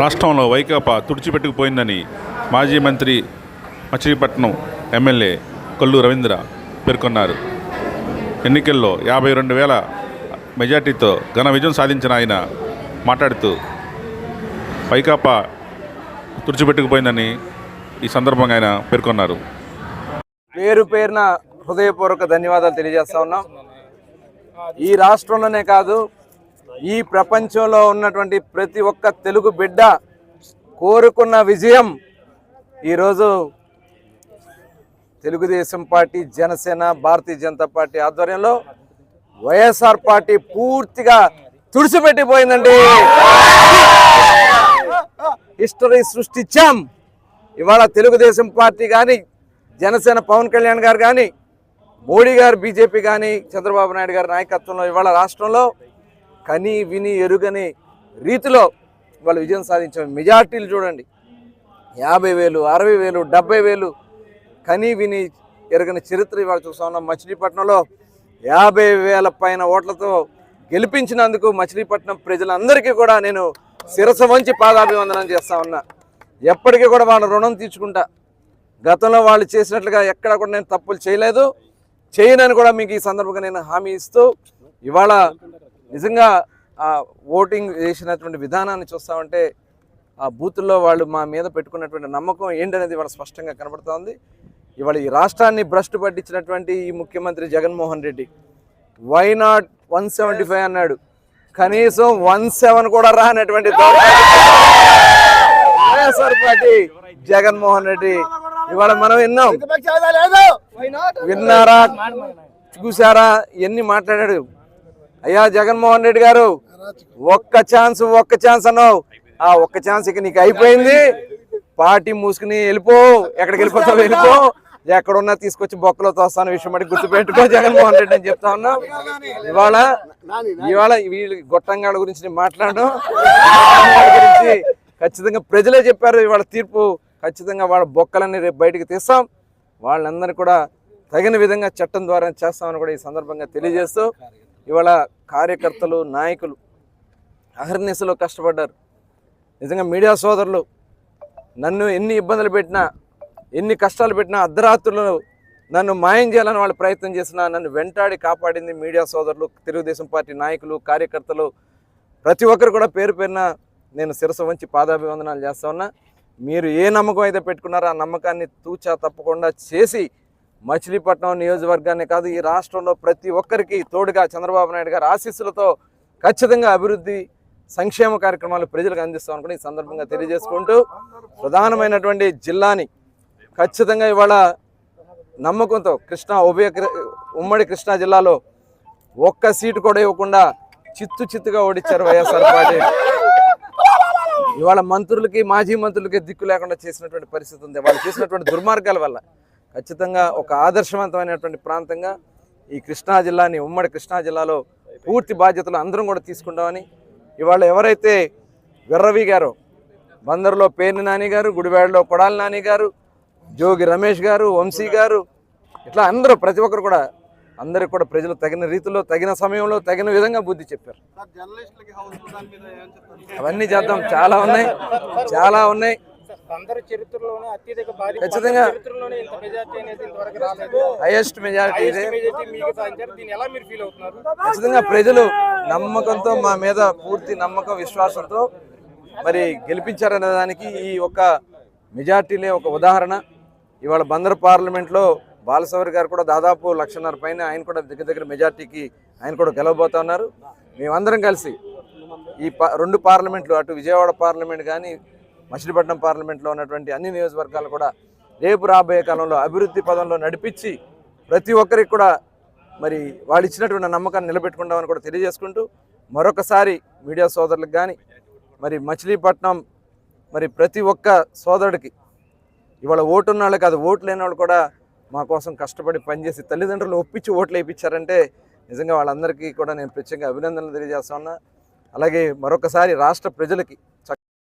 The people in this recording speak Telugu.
రాష్ట్రంలో వైకాపా తుడిచిపెట్టుకుపోయిందని మాజీ మంత్రి మచిలీపట్నం ఎమ్మెల్యే కొల్లు రవీంద్ర పేర్కొన్నారు. ఎన్నికల్లో యాభై రెండు వేల మెజార్టీతో ఘన విజయం సాధించిన ఆయన మాట్లాడుతూ వైకాపా తుడిచిపెట్టుకుపోయిందని ఈ సందర్భంగా ఆయన పేర్కొన్నారు. పేరు పేరున హృదయపూర్వక ధన్యవాదాలు తెలియజేస్తా ఉన్నాం. ఈ రాష్ట్రంలోనే కాదు ఈ ప్రపంచంలో ఉన్నటువంటి ప్రతి ఒక్క తెలుగు బిడ్డ కోరుకున్న విజయం ఈరోజు తెలుగుదేశం పార్టీ జనసేన భారతీయ జనతా పార్టీ ఆధ్వర్యంలో వైఎస్ఆర్ పార్టీ పూర్తిగా తుడిచిపెట్టిపోయిందండి. హిస్టరీ సృష్టించాం. ఇవాళ తెలుగుదేశం పార్టీ కానీ జనసేన పవన్ కళ్యాణ్ గారు కానీ మోడీ గారు బీజేపీ కానీ చంద్రబాబు నాయుడు గారి నాయకత్వంలో ఇవాళ రాష్ట్రంలో కని విని ఎరుగని రీతిలో ఇవాళ విజయం సాధించాం మెజార్టీలు చూడండి. యాభై వేలు అరవై వేలు డెబ్బై వేలు కని విని ఎరగని చరిత్ర ఇవాళ చూస్తా ఉన్నాం. మచిలీపట్నంలో యాభై వేల పైన ఓట్లతో గెలిపించినందుకు మచిలీపట్నం ప్రజలందరికీ కూడా నేను శిరస వంచి పాదాభివందనం చేస్తా ఉన్నా. ఎప్పటికీ కూడా వాళ్ళ రుణం తీర్చుకుంటా. గతంలో వాళ్ళు చేసినట్లుగా ఎక్కడ కూడా నేను తప్పులు చేయలేదు. చేయనని కూడా మీకు ఈ సందర్భంగా నేను హామీ ఇస్తూ ఇవాళ నిజంగా ఆ ఓటింగ్ చేసినటువంటి విధానాన్ని చూస్తామంటే ఆ బూతుల్లో వాళ్ళు మా మీద పెట్టుకున్నటువంటి నమ్మకం ఏంటనేది ఇవాళ స్పష్టంగా కనబడుతోంది. ఇవాళ ఈ రాష్ట్రాన్ని భ్రష్టు పట్టించినటువంటి ఈ ముఖ్యమంత్రి Jaganmohan Reddy why not one seventy five అన్నాడు. కనీసం వన్ సెవెన్ కూడా రానటువంటి వైఎస్ఆర్ పార్టీ జగన్మోహన్ రెడ్డి. ఇవాళ మనం విన్నాం. విన్నారా? చూసారా ఎన్ని మాట్లాడాడు? అయ్యా జగన్మోహన్ రెడ్డి గారు ఒక్క ఛాన్స్ ఒక్క ఛాన్స్ అన్నావు. ఆ ఒక్క ఛాన్స్ ఇక నీకు అయిపోయింది. పార్టీ మూసుకుని వెళ్ళిపో. ఎక్కడికి వెళ్ళిపోతావు? వెళ్ళిపో. ఎక్కడున్నా తీసుకొచ్చి బొక్కలో తోస్తాను విషయం బట్టి గుర్తుపెట్టుకో జగన్మోహన్ రెడ్డి అని చెప్తా ఉన్నా. ఇవాళ ఇవాళ వీళ్ళు గొట్టంగాళ్ళ గురించి నేను మాట్లాడడం గురించి ఖచ్చితంగా ప్రజలే చెప్పారు ఇవాళ తీర్పు ఖచ్చితంగా వాళ్ళ బొక్కలన్నీ రేపు బయటికి తీస్తాం. వాళ్ళందరినీ కూడా తగిన విధంగా చట్టం ద్వారా చేస్తామని కూడా ఈ సందర్భంగా తెలియజేస్తూ ఇవాళ కార్యకర్తలు నాయకులు అహర్నిశలో కష్టపడ్డారు. నిజంగా మీడియా సోదరులు నన్ను ఎన్ని ఇబ్బందులు పెట్టినా ఎన్ని కష్టాలు పెట్టినా అర్ధరాత్రులు నన్ను మాయం చేయాలని వాళ్ళు ప్రయత్నం చేసినా నన్ను వెంటాడి కాపాడింది మీడియా సోదరులు తెలుగుదేశం పార్టీ నాయకులు కార్యకర్తలు. ప్రతి ఒక్కరు కూడా పేరు పేరున నేను శిరస వంచి పాదాభివందనాలు చేస్తా ఉన్నా. మీరు ఏ నమ్మకం అయితే పెట్టుకున్నారో ఆ నమ్మకాన్ని తూచా తప్పకుండా చేసి మచిలీపట్నం నియోజకవర్గాన్ని కాదు ఈ రాష్ట్రంలో ప్రతి ఒక్కరికి తోడుగా చంద్రబాబు నాయుడు గారి ఆశీస్సులతో ఖచ్చితంగా అభివృద్ధి సంక్షేమ కార్యక్రమాలు ప్రజలకు అందిస్తామని కూడా ఈ సందర్భంగా తెలియజేసుకుంటూ ప్రధానమైనటువంటి జిల్లాని ఖచ్చితంగా ఇవాళ నమ్మకంతో కృష్ణా ఉభయ ఉమ్మడి కృష్ణా జిల్లాలో ఒక్క సీటు కూడా ఇవ్వకుండా చిత్తు చిత్తుగా ఓడించారు వైఎస్ఆర్ పార్టీ. ఇవాళ మంత్రులకి మాజీ మంత్రులకి దిక్కు లేకుండా చేసినటువంటి పరిస్థితి ఉంది. వాళ్ళు చేసినటువంటి దుర్మార్గాల వల్ల ఖచ్చితంగా ఒక ఆదర్శవంతమైనటువంటి ప్రాంతంగా ఈ కృష్ణా జిల్లాని ఉమ్మడి కృష్ణా జిల్లాలో పూర్తి బాధ్యతలు అందరం కూడా తీసుకుంటామని ఇవాళ ఎవరైతే విర్రవి గారో బందరులో పేర్ని నాని గారు గుడివాడలో కొడాలి నాని గారు జోగి రమేష్ గారు వంశీ గారు ఇట్లా అందరూ ప్రతి ఒక్కరు కూడా అందరికి కూడా ప్రజలు తగిన రీతిలో తగిన సమయంలో తగిన విధంగా బుద్ధి చెప్పారు. అవన్నీ చేద్దాం. చాలా ఉన్నాయి. చాలా ఉన్నాయి. ఖచ్చితంగా. చరిత్రలోనే ఇంత మెజార్టీ అనేది ఇంతవరకు రాలేదు. హైయెస్ట్ మెజారిటీ ఇదే. మెజార్టీ మీకు సాధించారు. దీన్ని ఎలా మీరు ఫీల్ అవుతున్నారు? ఖచ్చితంగా ప్రజలు నమ్మకంతో మా మీద పూర్తి నమ్మకం విశ్వాసంతో మరి గెలిపించారనే దానికి ఈ ఒక మెజార్టీలే ఒక ఉదాహరణ. ఇవాళ బందర్ పార్లమెంట్లో బాలసవరి గారు కూడా దాదాపు లక్షన్నర పైన ఆయన కూడా దగ్గర దగ్గర మెజార్టీకి ఆయన కూడా గెలవబోతా ఉన్నారు. మేమందరం కలిసి ఈ ప రెండు పార్లమెంట్లు అటు విజయవాడ పార్లమెంట్ కానీ మచిలీపట్నం పార్లమెంట్లో ఉన్నటువంటి అన్ని నియోజకవర్గాలు కూడా రేపు రాబోయే కాలంలో అభివృద్ధి పదంలో నడిపించి ప్రతి ఒక్కరికి కూడా మరి వాళ్ళు ఇచ్చినటువంటి నమ్మకాన్ని నిలబెట్టుకుంటామని కూడా తెలియజేసుకుంటూ మరొకసారి మీడియా సోదరులకు కానీ మరి మచిలీపట్నం మరి ప్రతి ఒక్క సోదరుడికి ఇవాళ ఓటు ఉన్న వాళ్ళు కాదు ఓటు లేని వాళ్ళు కూడా మా కోసం కష్టపడి పనిచేసి తల్లిదండ్రులు ఒప్పించి ఓట్లు వేయించారంటే నిజంగా వాళ్ళందరికీ కూడా నేను ప్రత్యేకంగా అభినందనలు తెలియజేస్తా ఉన్నా. అలాగే మరొకసారి రాష్ట్ర ప్రజలకి